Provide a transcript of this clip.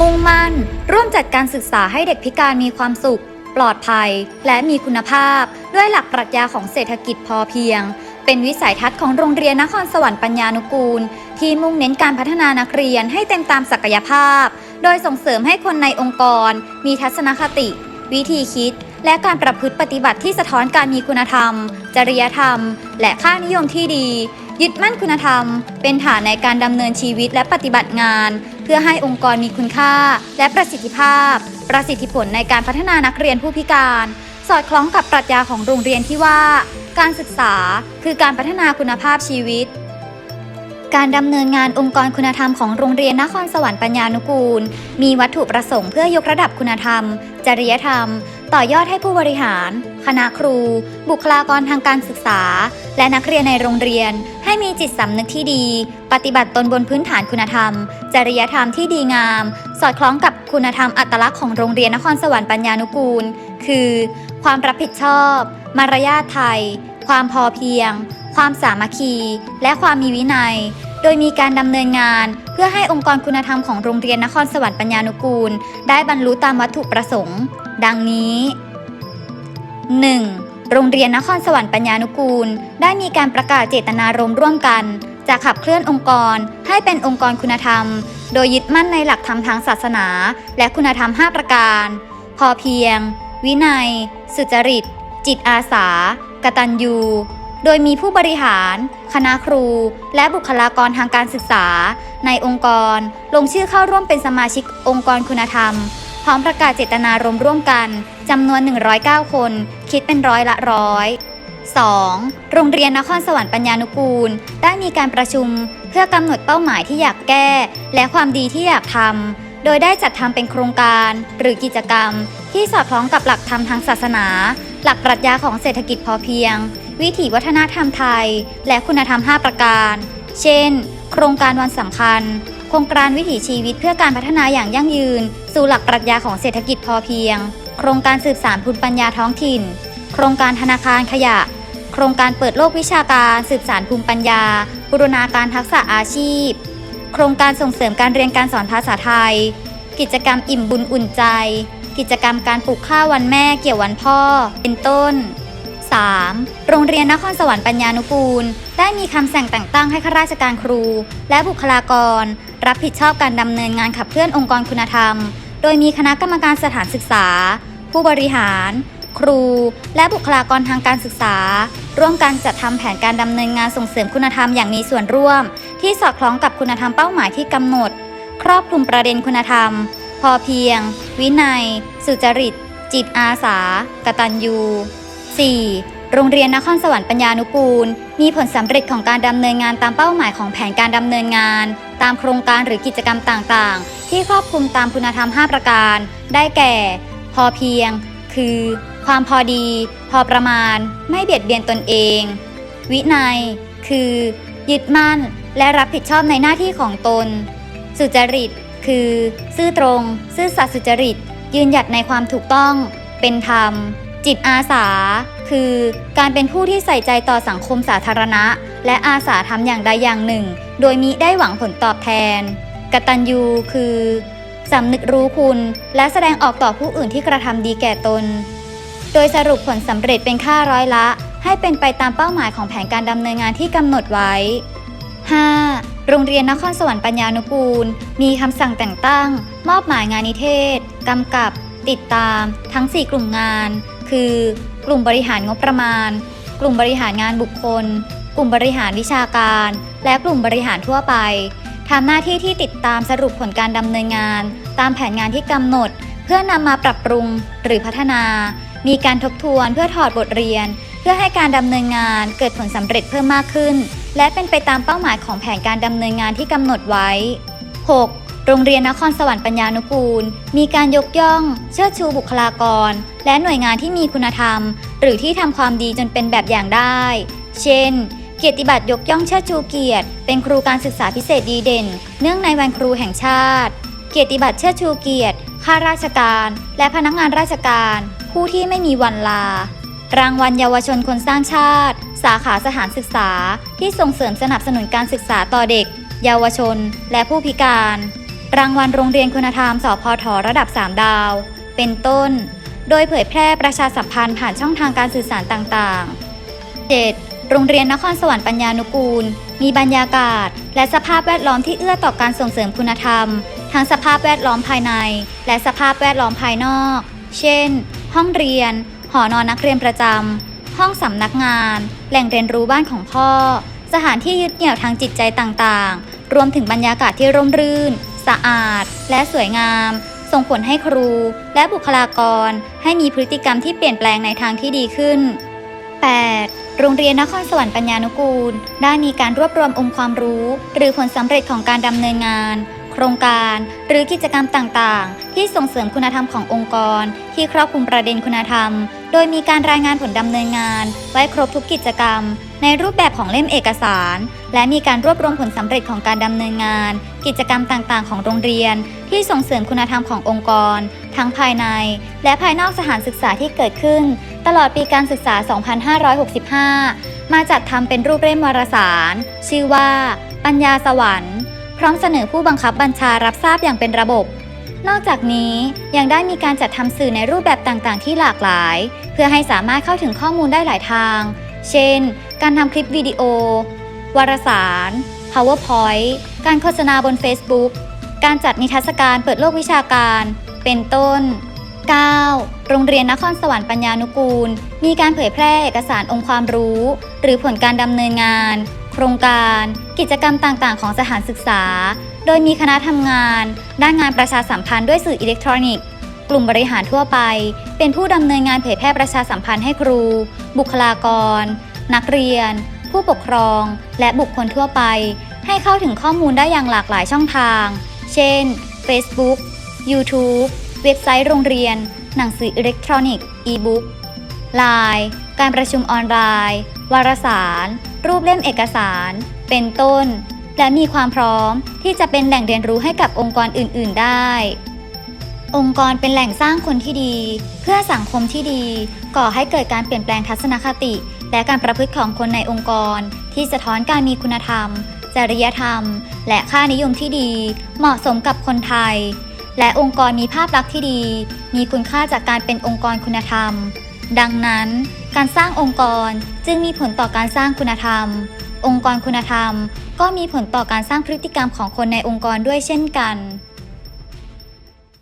มุ่งมั่น ร่วมจัดการศึกษาให้เด็กพิการมีความสุข ปลอดภัย และมีคุณภาพ ด้วยหลักปรัชญาของเศรษฐกิจพอเพียง เป็นวิสัยทัศน์ของโรงเรียนนครสวรรค์ปัญญานุกูล ที่มุ่งเน้นการพัฒนานักเรียนให้เต็มตามศักยภาพ โดยส่งเสริมให้คนในองค์กร มีทัศนคติ วิธีคิด และการประพฤติปฏิบัติที่สะท้อนการมีคุณธรรม จริยธรรม และค่านิยมที่ดียึดมั่นคุณธรรม เป็นฐานในการดำเนินชีวิตและปฏิบัติงาน พื่อให้องค์กรมีคุณค่า และประสิทธิภาพ ประสิทธิผลในการพัฒนานักเรียนผู้พิการ สอดคล้องกับปรัชญาของโรงเรียนที่ว่า การศึกษาคือการพัฒนาคุณภาพชีวิต การดำเนินงานองค์กรคุณธรรมของโรงเรียนนครสวรรค์ปัญญานุกูล มีวัตถุประสงค์เพื่อยกระดับคุณธรรม จริยธรรม ต่อยอดให้ผู้บริหาร คณะครู บุคลากรทางการศึกษา และนักเรียนในโรงเรียน ให้มีจิตสำนึกที่ดี ปฏิบัติตนบนพื้นฐานคุณธรรม จริยธรรมที่ดีงาม สอดคล้องกับคุณธรรมอัตลักษณ์ของโรงเรียนนครสวรรค์ปัญญานุกูล คือ ความรับผิดชอบ มารยาทไทย ความพอเพียง ความสามัคคี และความมีวินัย โดยมีการดำเนินงาน เพื่อให้องค์กรคุณธรรมของโรงเรียนนครสวรรค์ปัญญานุกูล ได้บรรลุตามวัตถุประสงค์ ดังนี้ 1. โรงเรียนนครสวรรค์ปัญญานุกูล ได้มีการประกาศเจตนารมณ์ร่วมกัน จะขับเคลื่อนองค์กร ให้เป็นองค์กรคุณธรรม โดยยึดมั่นในหลักธรรมทางศาสนา และคุณธรรม 5 ประการ พอเพียง วินัย สุจริต จิตอาสากตัญญู โดยมีผู้บริหาร คณะครู และบุคลากรทางการศึกษา ในองค์กร ลงชื่อเข้าร่วมเป็นสมาชิกองค์กรคุณธรรม พร้อมประกาศเจตนารมณ์ร่วมกันจำนวน 109 คน คิดเป็นร้อยละร้อย 2. โรงเรียนนครสวรรค์ปัญญานุกูล ได้มีการประชุมเพื่อกำหนดเป้าหมายที่อยากแก้ และความดีที่อยากทำ โดยได้จัดทำเป็นโครงการหรือกิจกรรม ที่สอดคล้องกับหลักธรรมทางศาสนา หลักปรัชญาของเศรษฐกิจพอเพียง วิถีวัฒนธรรมไทย และคุณธรรม 5 ประการ เช่น โครงการวันสำคัญ โครงการวิถีชีวิตเพื่อการพัฒนาอย่างยั่งยืน สู่หลักปรัชญาของเศรษฐกิจพอเพียง โครงการสืบสานภูมิปัญญาท้องถิ่น โครงการธนาคารขยะ โครงการเปิดโลกวิชาการ สืบสานภูมิปัญญา บูรณาการทักษะอาชีพ โครงการส่งเสริมการเรียนการสอนภาษาไทย กิจกรรมอิ่มบุญอุ่นใจ กิจกรรมการปลูกข้าววันแม่เกี่ยววันพ่อ เป็นต้น 3. โรงเรียนนครสวรรค์ปัญญานุกูล ได้มีคำสั่งแต่งตั้งให้ข้าราชการครู และบุคลากร รับผิดชอบการดำเนินงานขับเคลื่อนองค์กรคุณธรรม โดยมีคณะกรรมการสถานศึกษา ผู้บริหาร ครู และบุคลากรทางการศึกษา ร่วมกันจัดทำแผนการดำเนินงานส่งเสริมคุณธรรมอย่างมีส่วนร่วม ที่สอดคล้องกับคุณธรรมเป้าหมายที่กำหนด ครอบคลุมประเด็นคุณธรรม พอเพียง วินัย สุจริต จิตอาสากตัญญู 4. โรงเรียนนครสวรรค์ปัญญานุกูล มีผลสำเร็จของการดำเนินงานตามเป้าหมายของแผนการดำเนินงาน ตามโครงการหรือกิจกรรมต่างๆ ที่ครอบคลุมตามคุณธรรม 5 ประการ ได้แก่ พอเพียง คือ ความพอดี พอประมาณ ไม่เบียดเบียนตนเอง วินัย คือ ยึดมั่น และรับผิดชอบในหน้าที่ของตน สุจริต คือ ซื่อตรง ซื่อสัตย์สุจริต ยืนหยัดในความถูกต้อง เป็นธรรม จิตอาสา คือการเป็นผู้ที่ใส่ใจต่อสังคมสาธารณะ และอาสาทำอย่างใดอย่างหนึ่ง โดยมิได้หวังผลตอบแทน กตัญญูคือสำนึกรู้คุณ และแสดงออกต่อผู้อื่นที่กระทำดีแก่ตน โดยสรุปผลสำเร็จเป็นค่าร้อยละ ให้เป็นไปตามเป้าหมายของแผนการดำเนินงานที่กำหนดไว้ 5. โรงเรียนนครสวรรค์ปัญญานุกูล มีคำสั่งแต่งตั้ง มอบหมายงานนิเทศ กำกับ ติดตาม ทั้ง 4 กลุ่มงาน คือ กลุ่มบริหารงบประมาณ กลุ่มบริหารงานบุคคล กลุ่มบริหารวิชาการ และกลุ่มบริหารทั่วไปทำหน้าที่ที่ติดตามสรุปผลการดำเนินงาน ตามแผนงานที่กำหนด เพื่อนำมาปรับปรุงหรือพัฒนา มีการทบทวนเพื่อถอดบทเรียน เพื่อให้การดำเนินงานเกิดผลสำเร็จเพิ่มมากขึ้น และเป็นไปตามเป้าหมายของแผนการดำเนินงานที่กำหนดไว้ 6. โรงเรียนนครสวรรค์ปัญญานุกูล มีการยกย่อง เชิดชูบุคลากร และหน่วยงานที่มีคุณธรรม หรือที่ทำความดีจนเป็นแบบอย่างได้ เช่น เกียรติบัตรยกย่องเชิดชูเกียรติ เป็นครูการศึกษาพิเศษดีเด่น เนื่องในวันครูแห่งชาติ เกียรติบัตรเชิดชูเกียรติ ข้าราชการ และพนักงานราชการ ผู้ที่ไม่มีวันลา รางวัลเยาวชนคนสร้างชาติ สาขาสถานศึกษา ที่ส่งเสริมสนับสนุนการศึกษาต่อเด็ก เยาวชน และผู้พิการ รางวัลโรงเรียนคุณธรรมสพทระดับ 3 ดาว เป็นต้น โดยเผยแพร่ประชาสัมพันธ์ผ่านช่องทางการสื่อสารต่างๆ 7. โรงเรียนนครสวรรค์ปัญญานุกูล มีบรรยากาศ และสภาพแวดล้อมที่เอื้อต่อการส่งเสริมคุณธรรม ทั้งสภาพแวดล้อมภายใน และสภาพแวดล้อมภายนอก เช่น ห้องเรียน หอนอนนักเรียนประจำ ห้องสำนักงาน แหล่งเรียนรู้บ้านของพ่อ สถานที่ยึดเหนี่ยวทางจิตใจต่างๆ รวมถึงบรรยากาศที่ร่มรื่น สะอาด และสวยงาม ส่งผลให้ครูและบุคลากร ให้มีพฤติกรรมที่เปลี่ยนแปลงในทางที่ดีขึ้น 8. โรงเรียนนครสวรรค์ปัญญานุกูล ได้มีการรวบรวมองค์ความรู้ หรือผลสำเร็จของการดำเนินงาน โครงการ หรือกิจกรรมต่างๆ ที่ส่งเสริมคุณธรรมขององค์กร ที่ครอบคลุมประเด็นคุณธรรม โดยมีการรายงานผลดำเนินงาน ไว้ครบทุกกิจกรรม ในรูปแบบของเล่มเอกสาร และมีการรวบรวมผลสำเร็จของการดำเนินงาน กิจกรรมต่างๆ ของโรงเรียน ที่ส่งเสริมคุณธรรมขององค์กร ทั้งภายใน และภายนอกสถานศึกษาที่เกิดขึ้น ตลอดปีการศึกษา 2565 มาจัดทำเป็นรูปเล่มวารสาร ชื่อว่า ปัญญาสวรรค์ พร้อมเสนอผู้บังคับบัญชารับทราบอย่างเป็นระบบนอกจากนี้ยังได้มีการจัดทำสื่อในรูปแบบต่างๆ ที่หลากหลาย เพื่อให้สามารถเข้าถึงข้อมูลได้หลายทาง เช่น การทำคลิปวิดีโอ วารสาร PowerPoint การโฆษณาบน Facebook การจัดนิทรรศการเปิดโลกวิชาการ เป็นต้น 9. โรงเรียนนครสวรรค์ปัญญานุกูล มีการเผยแพร่เอกสารองค์ความรู้ หรือผลการดำเนินงาน โครงการ กิจกรรมต่างๆ ของสถานศึกษา โดยมีคณะทำงาน ด้านงานประชาสัมพันธ์ด้วยสื่ออิเล็กทรอนิกส์ กลุ่มบริหารทั่วไป เป็นผู้ดำเนินงานเผยแพร่ประชาสัมพันธ์ให้ครู บุคลากร นักเรียน ผู้ปกครอง และบุคคลทั่วไป ให้เข้าถึงข้อมูลได้อย่างหลากหลายช่องทาง เช่น Facebook YouTube เว็บไซต์โรงเรียน หนังสืออิเล็กทรอนิกส์ e-book ไลน์การประชุมออนไลน์ วารสาร รูปเล่มเอกสาร เป็นต้น และมีความพร้อมที่จะเป็นแหล่งเรียนรู้ให้กับองค์กรอื่น ๆ ได้ องค์กรเป็นแหล่งสร้างคนที่ดี เพื่อสังคมที่ดี ก่อให้เกิดการเปลี่ยนแปลงทัศนคติ และการประพฤติของคนในองค์กร ที่สะท้อนการมีคุณธรรม จริยธรรม และค่านิยมที่ดี เหมาะสมกับคนไทย และองค์กรมีภาพลักษณ์ที่ดี มีคุณค่าจากการเป็นองค์กรคุณธรรม ดังนั้น การสร้างองค์กรจึงมีผลต่อการสร้างคุณธรรม องค์กรคุณธรรม ก็มีผลต่อการสร้างพฤติกรรมของคนในองค์กรด้วยเช่นกัน